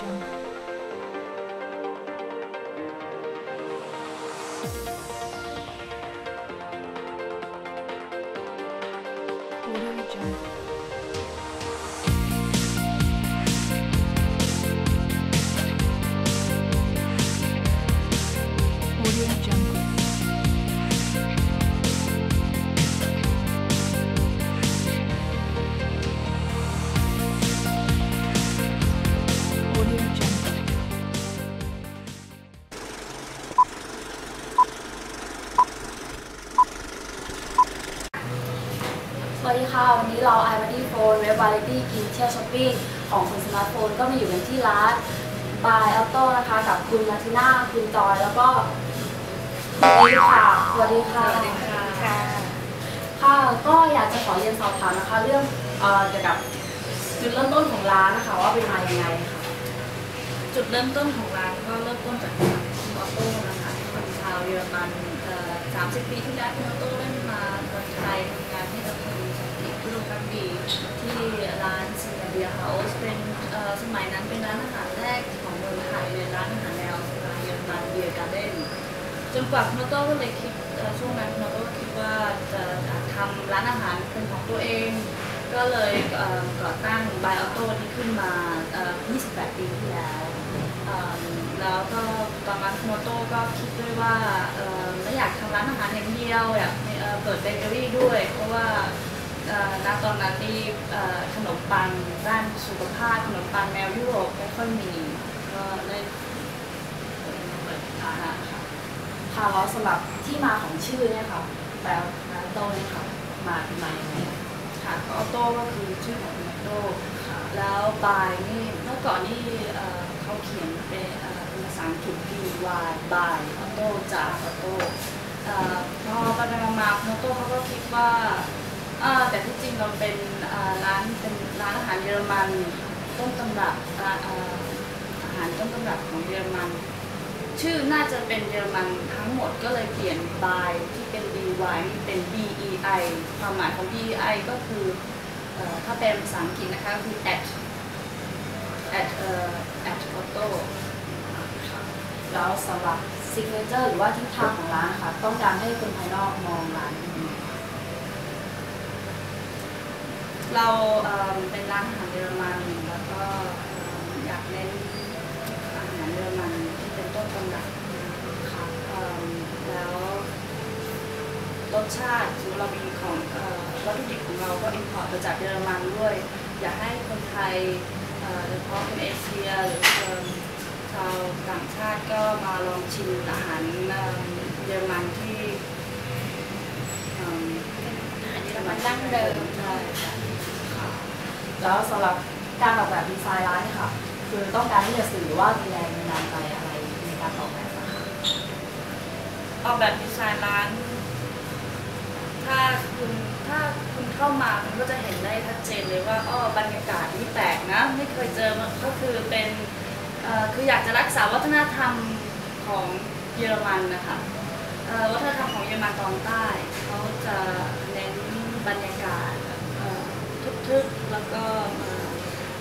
Joe. ค่ะ วันนี้เรา i อ d โฟนเว็บวาไรตี้กินเที่ยวช้อปปิ้งของคุณสมาร์ทโฟนก็มาอยู่กันที่ร้านบายออโต้นะคะ กับคุณมาทิน่า คุณจอย แล้วก็คุณอีฟค่ะสวัสดีค่ะ สวัสดีค่ะ ค่ะ ก็อยากจะขอเรียนสอบถามนะคะ เรื่องเอ่อเกี่ยวกับจุดเริ่มต้นของร้านนะคะว่าเป็นมายังไงค่ะ จุดเริ่มต้นของร้านก็เริ่มต้นจากคุณออโต้นะคะคนชาวเยอรมันเอ่อ30 ปีที่แล้วคุณออโต้ได้มาเมืองไทยทำงานให้กับคุณสั นติพิโรกัมบีที่ร้านซินาเดียเฮาส์เป็นสมัยนั้นเป็นร้านอาหารแรกของเมืองไทยเป็นร้านอาหารแนวสไตล์เยอรมันเบียร์การ์เด้นจนกว่าคุณโต้ก็เลยคิดช่วงนั้นคุณโต้ก็คิดว่าจะทำร้านอาหารเป็นของตัวเอง ก็เลยก่อตั้งบายออโต้นี้ขึ้นมา 28 ปีที่แล้วแล้วก็ตอนนั้นโมโต้ก็คิดด้วยว่าเอ่อไม่อยากทำร้านอาหารอย่างเดียวอยากเอ่อเปิดเบเกอรี่ด้วย เพราะว่า ณตอนนั้นนี่ขนมปังด้านสุขภาพขนมปังแนวยุโรปไม่ค่อยมีก็เลยเปิดร้านอาหารค่ะค่ะแล้วสำหรับที่มาของชื่อเนี่ยค่ะแบบร้านโต้เนี่ยค่ะมาเป็นมายังไงอะค่ะก็โต้ก็คือชื่อของคุณออโต้แล้วบายนี่เมื่อก่อนนี่เขาเขียนเป็นภาษาอังกฤษ B Y บายออโต้จากออโต้พอไปมาๆคุณออโต้เขาก็คิดว่า แต่ที่จริงเราเป็นร้านเป็นร้านอาหารเยอรมันต้นตำรับอาหารต้นตำรับของเยอรมัน ชื่อน่าจะเป็นเยอรมันทั้งหมดก็เลยเปลี่ยน by ที่เป็น by เป็น bei ความหมายของ bei ก็คืออถ้าเป็นภาษาอังกฤษนะคะคือ at at at auto แล้วสำหรับซิกเนเจอร์หรือว่าทิศทางของร้านค่ะต้องการให้คนภายนอกมองร้านยังไง เราเป็นร้านอาหารเยอรมันแล้วก็อยากเน้นอาหารเยอรมันที่เป็นต้นตำรับค่ะแล้วรสชาติคือเรามีของวัตถุดิบของเราก็อินพอร์ตมาจากเยอรมันด้วย อยากให้คนไทยโดยเฉพาะคนเอเชียหรือชาวต่างชาติก็มาลองชิมอาหารเยอรมันที่อาหารเยอรมันดั้งเดิมใช่ แล้วสำหรับการออกแบบดีไซน์ร้านเนี่ยค่ะ คือต้องการที่จะสื่อว่ามีแรงบันดาลใจอะไรในการออกแบบนะคะออกแบบดีไซน์ร้าน ถ้าคุณถ้าคุณเข้ามาคุณก็จะเห็นได้ชัดเจนเลยว่าอ้อบรรยากาศนี่แปลกนะ ไม่เคยเจอมาก็คือเป็นคืออยากจะรักษาวัฒนธรรมของเยอรมันนะคะวัฒนธรรมของเยอรมันตอนใต้เขาจะเน้นบรรยากาศ ทึบๆแล้วก็เอ่อ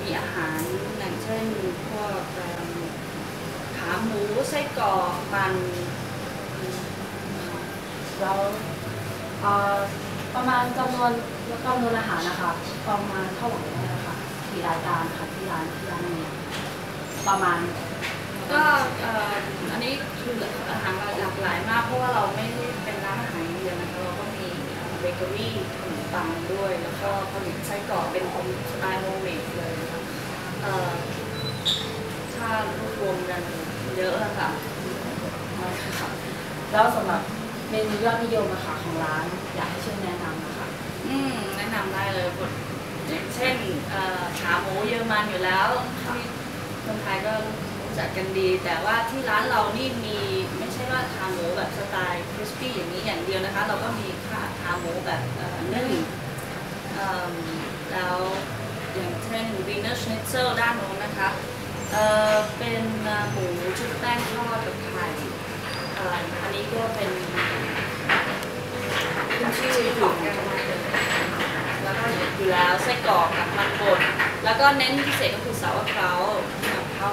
มีอาหารอย่างเช่นพวกขาหมูไส้กรอกมันแล้วประมาณจำนวนจำนวนอาหารนะคะประมาณเท่าไหร่นะคะกี่รายการค่ะที่ร้านที่ร้านนี้ประมาณก็อันนี้คืออาหารเราหลากหลายมากเพราะว่าเราไม่ได้เป็นร้านอาหารเดียวนะคะเราก็ เบเกอรี่ขนมปังด้วย แล้วก็ผลิตไส้กรอกเป็นสไตล์โฮมเมดเลยนะคะเอ่อถ้ารวมกันเยอะอะค่ะค่ะ แล้วสำหรับเมนูยอดนิยมอะค่ะของร้านอยากให้ช่วยแนะนำนะคะอืมแนะนำได้เลยคนอย่างเช่นขาหมูเยอรมันอยู่แล้วที่คนไทยก็รู้จักกันดี แต่ว่าที่ร้านเรานี่มีไม่ใช่ว่าขาหมูแบบสไตล์คริสปี้อย่างนี้อย่างเดียวนะคะ เราก็มีข ขาหมูแบบนึ่งแล้วอย่างเช่นวีเนอร์ชนิตเซลด้านโน้นนะคะเป็นหมูชุบแป้งทอดกับไข่อันนี้ก็เป็นขึ้นชื่อของเยอรมันเลยแล้วก็อยู่แล้วไส้กรอกกับมันบดแล้วก็เน้นพิเศษก็คือสาวเครากับผั ท่า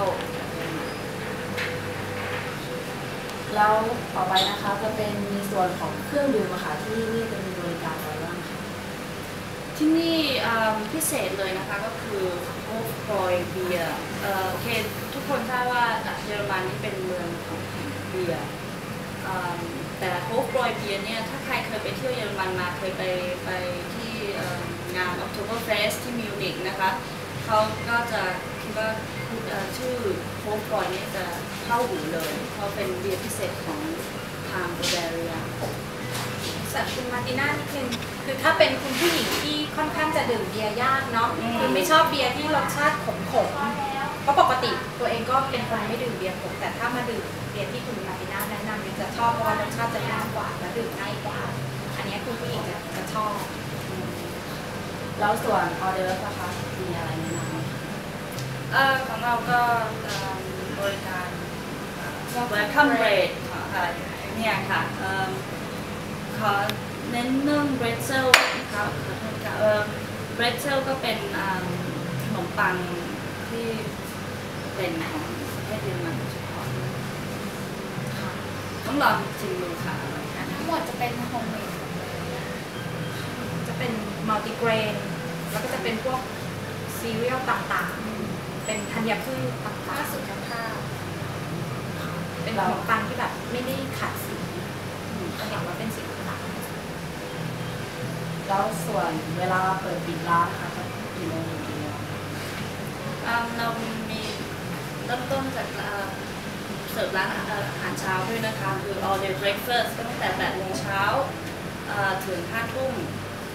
แล้วต่อไปนะคะจะเป็นมีส่วนของเครื่องดื่มอะค่ะที่นี่จะมีบริการอะไรบ้างคะที่นี่อ่าพิเศษเลยนะคะก็คือโฮฟรอยเบียร์โอเคทุกคนทราบว่าเยอรมันนี่เป็นเมืองของเบียร์อ่าแต่โฮฟรอยเบียร์เนี่ยถ้าใครเคยไปเที่ยวเยอรมันมาเคยไปไปที่เอ่องาน October Fest ที่มิวนิกนะคะเขาก็จะ คิดว่าเอ่อชื่อโฮฟรอยเนี่ยจะเข้าหูเลย เพราะเป็นเบียร์พิเศษของทางบูเบเรียสัตว์คุณมาร์ติน่านิดนึงคือถ้าเป็นคุณผู้หญิงที่ค่อนข้างจะดื่มเบียร์ยากเนาะอืมคือไม่ชอบเบียร์ที่รสชาติขมขมๆเพราะปกติตัวเองก็เป็นคนไม่ดื่มเบียร์ขมแต่ถ้ามาดื่มเบียร์ที่คุณมาร์ติน่าแนะนำเนี่ยจะชอบเพราะว่ารสชาติจะยากกว่าและดื่มง่ายกว่า อันเนี้ยคุณผู้หญิงจะจะชอบ แล้วส่วนออเดอร์ฟนะคะมีอะไรแนะนำไหมคะ เอ่อของเราก็บริการเอ่อ welcome rate ค่ะเนี่ยค่ะเอิ่มขอเน้นเรื่อง bretzel ครับขอโทษค่ะเอ่อ bretzel ก็เป็นขนมปังที่เป็นของประเทศเยอรมันเฉพาะค่ะต้องลองชิมดูค่ะทั้งหมดจะเป็นโฮมเมดจะเป็นมัลติเกรน แล้วก็จะเป็นพวกซีเรียลต่างๆ เป็นธัญพืชต่างๆสุขภาพ เป็นขนมปังที่แบบไม่ได้ขัดสีจะเห็นว่าเป็นสีต่างแล้วส่วนเวลาเปิดปิดร้านคะจะกี่โมงถึงกี่โมงเรามีเริ่มต้นจากเสิร์ฟร้านอาหารเช้าด้วยนะคะ คือ all day breakfast ตั้งแต่8โมงเช้าถึง5ทุ่ม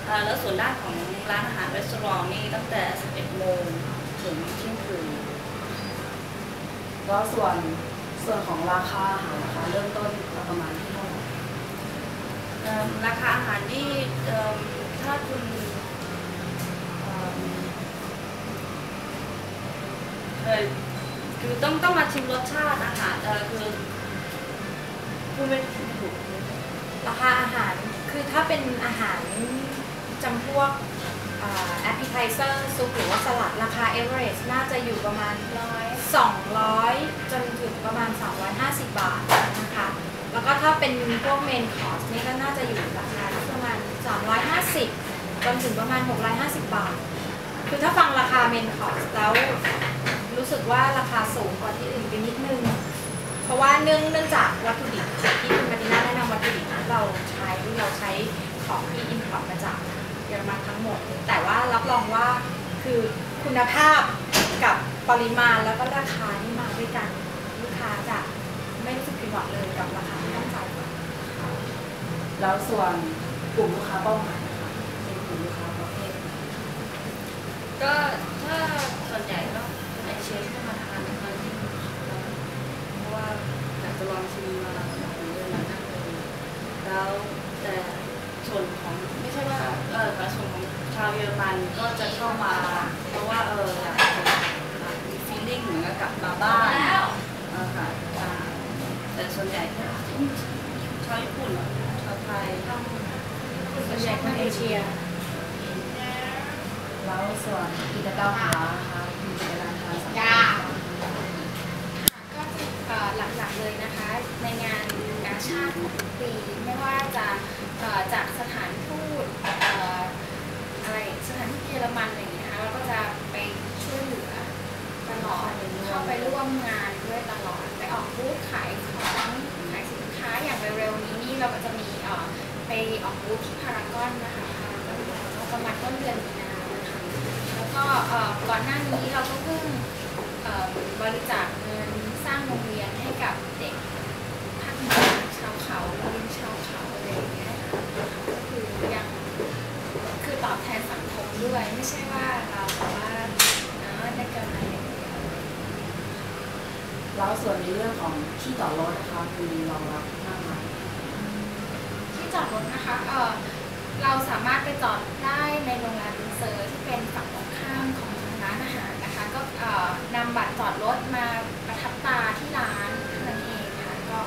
เอ่อแล้วส่วนด้านของร้านอาหารรีสอร์ทนี่ตั้งแต่ 11โมงถึงเที่ยง แล้วส่วนส่วนของราคาอาหารนะคะเริ่มต้นประมาณที่เท่าไหร่เอิ่มราคาอาหารนี่เอิ่มถ้าคุณเอิ่มเอ่อคือต้องต้องมาชิมรสชาติอาหารเออคือพูดไม่ถูกราคาอาหารคือถ้าเป็นอาหารจำพวก แอปเปิลไทเซอร์ซุปหรือว่าสลัดราคาเอเวอเรสน่าจะอยู่ประมาณ200 จนถึงประมาณ 250 บาทนะคะ แล้วก็ถ้าเป็นพวกเมนคอร์สนี่ก็น่าจะอยู่ราคาที่ประมาณ 350 จนถึงประมาณ 650 บาท คือถ้าฟังราคาเมนคอร์สแล้วรู้สึกว่าราคาสูงกว่าที่อื่นไปนิดนึง เพราะว่าเนื่องเนื่องจากวัตถุดิบที่คุณมาติน่าแนะนำวัตถุดิบที่เราใช้เราใช้ของที่อินพอร์ตมาจาก ยอรมันทั้งหมด แต่ว่ารับรองว่าคือคุณภาพกับปริมาณแล้วก็ราคาที่มาด้วยกัน ลูกค้าจะไม่รู้สึกผิดหวังเลยกับราคาที่ต้องจ่ายแล้วส่วนกลุ่มลูกค้าเป้าหมายนะคะเป็นกลุ่มลูกค้าประเภทก็ถ้าส่วนใหญ่ก็เป็นไอเชฟที่มาทานนะคะที่เพราะว่าอยากจะลองชิมมาหลังจากเรื่องนั้นเลยแล้วแต่ส่วนของ เออแต่ส่วนของชาวเยอรมันก็จะเข้ามา เพราะว่าเอออยากมี feeling เหมือนกับกลับมาบ้านเออค่ะแต่ส่วนใหญ่ก็ชาวญี่ปุ่นชาวไทยส่วนใหญ่คนเอเชีย แล้วส่วนกิจกรรมของร้านนะมีกิจกรรมทางสังคมจ้าก็หลักๆเลยนะคะ ในงานกาชาติทุกปีไม่ว่าจะจากสถานทูต อะไรสถานทูตเยอรมันอะไรอย่างเงี้ยนะคะเราก็จะไปช่วยเหลือตลอดเข้าไปร่วมงานด้วยตลอดไปออกบูธขายของขายสินค้าอย่างเร็วๆนี้นี่เราก็จะมีเออไปออกบูธที่พารากอนนะคะประมาณต้นเดือนมีนานะคะแล้วก็ก่อนหน้านี้เราก็เพิ่งบริจาคเงินสร้างโรงเรียนให้กับเด็กภาคเหนือชาวเขาโรงเรียนชาวเขาอะไรอย่างเงี้ยค่ะก็คือยัง คือตอบแทนสังคมด้วย ไม่ใช่ว่าเราแบบว่าเออได้กำไรอย่างเดียวแล้วส่วนในเรื่องของที่จอดรถนะคะมีรองรับมากมายที่จอดรถนะคะเออเราสามารถไปจอดได้ในโรงแรมวินเซอร์ที่เป็นฝั่งตรงข้ามของร้านอาหารนะคะ ก็เอ่อนำบัตรจอดรถมาประทับตาที่ร้านเท่านั้นเองค่ะก็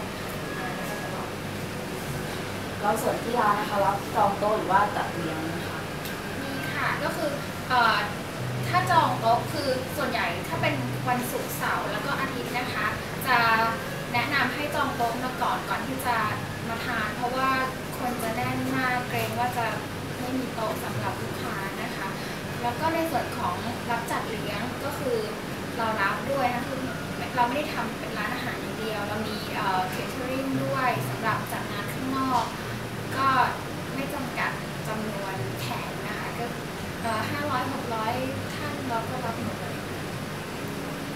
เอ่อได้ตลอดแล้วส่วนที่ร้านนะคะรับจองโต๊ะหรือว่าจัดเลี้ยงนะคะมีค่ะ ก็คืออถ้าจองโต๊ะคือส่วนใหญ่ถ้าเป็นวันศุกร์เสาร์แล้วก็อาทิตย์นะคะ จะแนะนำให้จองโต๊ะมาก่อนก่อนที่จะมาทาน เพราะว่าคนจะแน่นมากเกรงว่าจะไม่มีโต๊ะสำหรับลูกค้านะคะ แล้วก็ในส่วนของรับจัดเลี้ยงก็คือเรารับด้วยนะคือเราไม่ได้ทำเป็นร้านอาหารอย่างเดียว เรามีเอ่อ catering ด้วยสำหรับจัดงานข้างนอก ก็ไม่จำกัดจำนวน ห้าร้อยหกร้อยท่านเราก็รับหมดเลย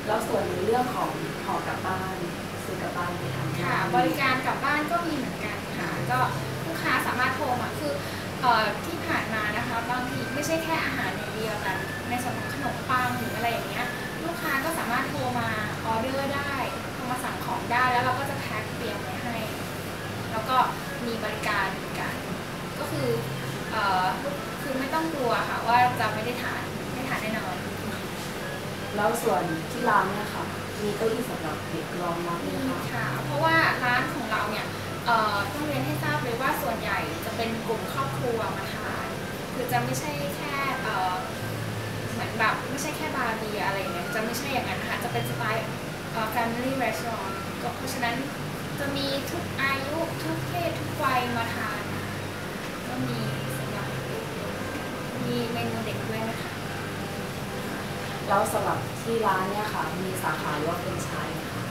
แล้วส่วนในเรื่องของห่อกลับบ้านซื้อกลับบ้านไปทำค่ะ บริการกลับบ้านก็มีเหมือนกันค่ะ ก็ลูกค้าสามารถโทรมาคือเอ่อที่ผ่านมานะคะ บางทีไม่ใช่แค่อาหารอย่างเดียวแต่ในส่วนของขนมปังหรืออะไรอย่างเงี้ยลูกค้าก็สามารถโทรมาออเดอร์ได้โทรมาสั่งของได้แล้วเราก็จะแพ็คเตรียมไว้ให้ แล้วก็มีบริการเหมือนกัน ก็คือเอ่อ คือไม่ต้องกลัวค่ะว่าจะไม่ได้ทานไม่ทานแน่นอน แล้วส่วนที่ร้านเนี่ยค่ะ มีเก้าอี้สำหรับเด็กรองรับไหมมีคะค่ะ เพราะว่าร้านของเราเนี่ยเอ่อต้องเรียนให้ทราบเลยว่าส่วนใหญ่จะเป็นกลุ่มครอบครัวมาทานคือจะไม่ใช่แค่เอ่อเหมือนแบบไม่ใช่แค่บาร์เบียร์อะไรอย่างเงี้ยจะไม่ใช่อย่างนั้นนะคะจะเป็นสไตล์เอ่อ family restaurant ก็เพราะฉะนั้นจะมีทุกอายุทุกเพศทุกวัยมาทานนะคะก็มีสำหรับเด็ก ๆมีเมนูเด็กด้วยนะคะ แล้วสำหรับที่ร้านเนี่ยค่ะ มีสาขาหรือว่าเป็นไชายไหมคะ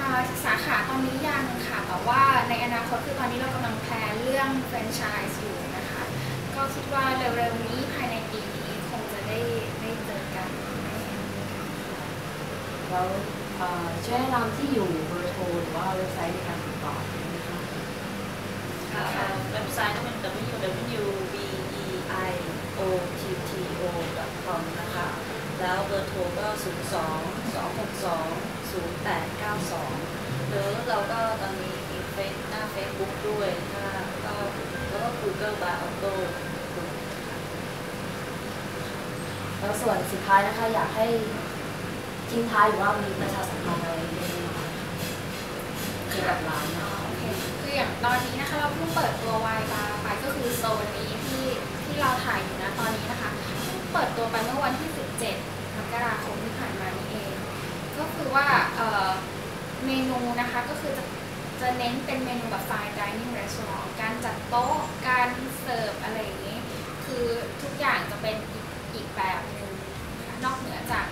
อ่าสาขาตอนนี้ยังค่ะ แต่ว่าในอนาคตคือตอนนี้เรากำลังแพลนเรื่องแฟรนไชส์อยู่นะคะ ก็คิดว่าเร็วๆนี้ภายในปีนี้คงจะได้ได้เจอกันแล้วเอ่อช่วยแนะนำที่อยู่เบอร์โทรหรือว่าเว็บไซต์ในการติดต่อได้ไหมคะ ค่ะเว็บไซต์ก็เป็น www.beiotto.com นะคะ แล้วเบอร์โทรก็ 02 262 0892 หรือเราก็ตอนนี้มีเฟซหน้า Facebook ด้วยถ้าก็แล้วก็ Google Bar Auto แล้วส่วนสุดท้ายนะคะอยากให้ทิ้งท้ายหรือว่ามีประชาสัมพันธ์อะไรได้ไหมคะเกี่ยวกับร้านนะคะโอเคคืออย่างตอนนี้นะคะเราเพิ่งเปิดตัววายบาร์ไปก็คือโซนนี้ที่ที่เราถ่ายอยู่นะตอนนี้นะคะเพิ่ง เปิดตัวไปเมื่อวันที่ 17มกราคมที่ผ่านมานี่เอง ก็คือว่าเเมนูนะคะก็คือจะจะเน้นเป็นเมนูแบบ fine dining restaurant การจัดโต๊ะ การเสิร์ฟอะไรอย่างนี้ คือทุกอย่างจะเป็นอีกอีกแบบหนึ่งนอกเหนือจาก